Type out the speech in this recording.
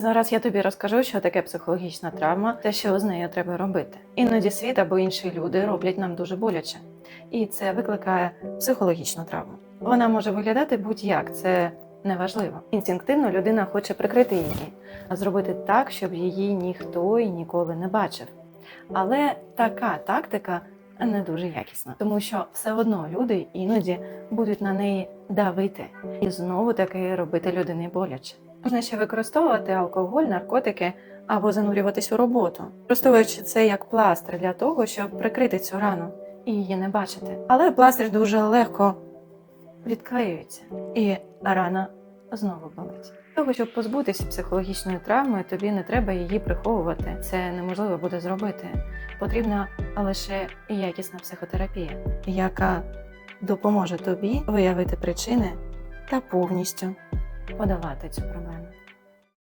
Зараз я тобі розкажу, що таке психологічна травма та що з нею треба робити. Іноді світ або інші люди роблять нам дуже боляче, і це викликає психологічну травму. Вона може виглядати будь-як, це неважливо. Інстинктивно людина хоче прикрити її, зробити так, щоб її ніхто і ніколи не бачив. Але така тактика не дуже якісна, тому що все одно люди іноді будуть на неї давити і знову таки робити людині боляче. Можна ще використовувати алкоголь, наркотики або занурюватись у роботу, використовуючи це як пластир для того, щоб прикрити цю рану і її не бачити. Але пластир дуже легко відклеюється, і рана знову болить. Для Того, щоб позбутися психологічної травми, тобі не треба її приховувати. Це неможливо буде зробити. Потрібна лише якісна психотерапія, яка допоможе тобі виявити причини та повністю Подавати цю проблему.